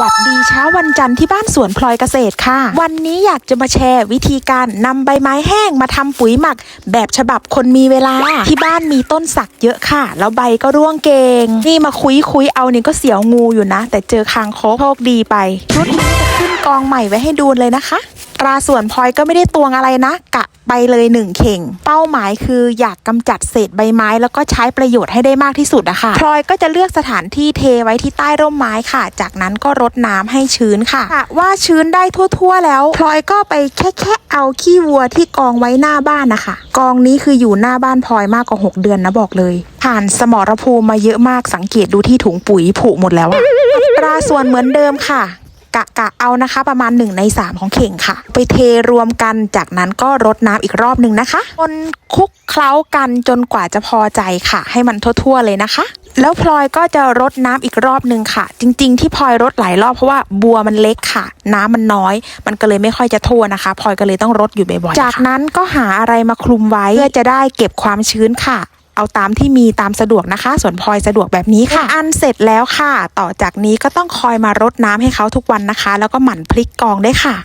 วัสดีเช้าวันจันทร์ที่บ้านสวนพลอยเกษตรค่ะ วันนี้อยากจะมาแชร์วิธีการนำใบไม้แห้งมาทำปุ๋ยหมัก แบบฉบับคนมีเวลา ที่บ้านมีต้นสักเยอะค่ะ แล้วใบก็ร่วงเก่งนี่มาคุยคุยๆเอานี่ก็เสียวงูอยู่นะ แต่เจอคางคกโชคดีไปชุดนี้จะขึ้นกองใหม่ไว้ให้ดูเลยนะคะตราส่วนพลอยก็ไม่ได้ตวงอะไรนะกะ ไปเลยหนึ่งเข่ง เป้าหมายคืออยากกำจัดเศษใบไม้ แล้วก็ใช้ประโยชน์ให้ได้มากที่สุดอะคะพลอยก็จะเลือกสถานที่เทไว้ที่ใต้ร่มไม้ค่ะ จากนั้นก็รดน้ำให้ชื้นค่ะะว่าชื้นได้ทั่ว ๆ แล้วพลอยก็ไปแค่แค่เอาขี้วัวที่กองไว้หน้าบ้านนะคะ กองนี้คืออยู่หน้าบ้านพลอยมากกว่า 6 เดือนนะบอกเลย ผ่านสมรภูมิมาเยอะมากสังเกตดูที่ถุงปุ๋ยผุหมดแล้วอะตราส่วนเหมือนเดิมค่ะ กะกะเอานะคะ ประมาณ 1 ใน 3 ของเข่งค่ะ ไปเทรวมกันจากนั้นก็รดน้ำอีกรอบหนึ่งนะคะคนคลุกเคล้ากันจนกว่าจะพอใจค่ะ ให้มันทั่วๆเลยนะคะ แล้วพลอยก็จะรดน้ำอีกรอบหนึ่งค่ะ จริง ๆ ที่พลอยรดหลายรอบเพราะว่าบัวมันเล็กค่ะ น้ำมันน้อย มันก็เลยไม่ค่อยจะทั่วนะคะพลอยก็เลยต้องรดอยู่บ่อยๆจากนั้นก็หาอะไรมาคลุมไว้เพื่อจะได้เก็บความชื้นค่ะ เอาตามที่มีตามสะดวกนะคะ ส่วนพลอยสะดวกแบบนี้ค่ะ อันเสร็จแล้วค่ะ ต่อจากนี้ก็ต้องคอยมารดน้ำให้เขาทุกวันนะคะ แล้วก็หมั่นพลิกกองได้ค่ะ